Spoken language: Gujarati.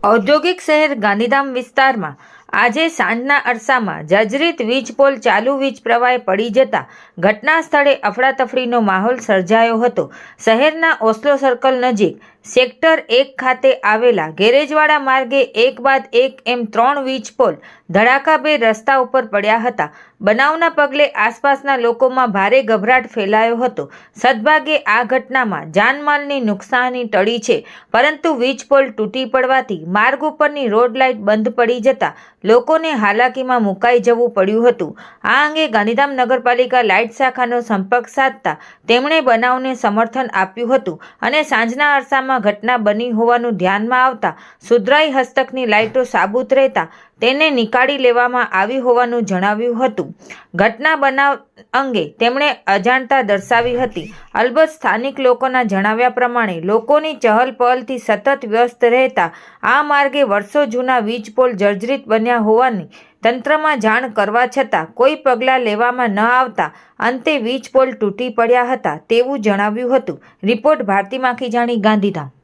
ઔદ્યોગિક શહેર ગાંધીધામ વિસ્તારમાં આજે સાંજના અરસામાં જર્જરિત વીજ પોલ ચાલુ વીજ પ્રવાહે પડી જતા ઘટના સ્થળે અફડાતફડીનો માહોલ સર્જાયો હતો. શહેરના ઓસ્લો સર્કલ નજીક સેક્ટર એક ખાતે આવેલા ગેરેજવાળા માર્ગે એક બાદ એક એમ ત્રણ વીજ પોલ ધડાકાભેર રસ્તા ઉપર પડ્યા હતા. બનાવના પગલે આસપાસના લોકોમાં ભારે ગભરાટ ફેલાયો હતો. સદભાગે આ ઘટનામાં જાનમાલની નુકસાની ટળી છે. પરંતુ વીજ પોલ તૂટી પડવાથી માર્ગ ઉપરની રોડ લાઇટ બંધ પડી જતા લોકોને હાલાકીમાં મુકાઈ જવું પડ્યું હતું. આ અંગે ગાંધીધામ નગરપાલિકા લાઇટ શાખાનો સંપર્ક સાધતા તેમણે બનાવને સમર્થન આપ્યું હતું અને સાંજના અરસામાં ઘટના બની હોવાનું ધ્યાનમાં આવતા સુધરાઈ હસ્તકની લાઇટો સાબુત રહેતા તેને નીકાળી લેવામાં આવી હોવાનું જણાવ્યું હતું. ઘટના બનાવ અંગે તેમણે અજાણતા દર્શાવી હતી. અલબત્ત સ્થાનિક લોકોના જણાવ્યા પ્રમાણે લોકોની ચહલ પહલથી સતત વ્યસ્ત રહેતા આ માર્ગે વર્ષો જૂના વીજ પોલ જર્જરિત બન્યા હોવાની તંત્રમાં જાણ કરવા છતાં કોઈ પગલાં લેવામાં ન આવતા અંતે વીજ પોલ તૂટી પડ્યા હતા તેવું જણાવ્યું હતું. રિપોર્ટ ભારતી માખીજાણી ગાંધીધામ.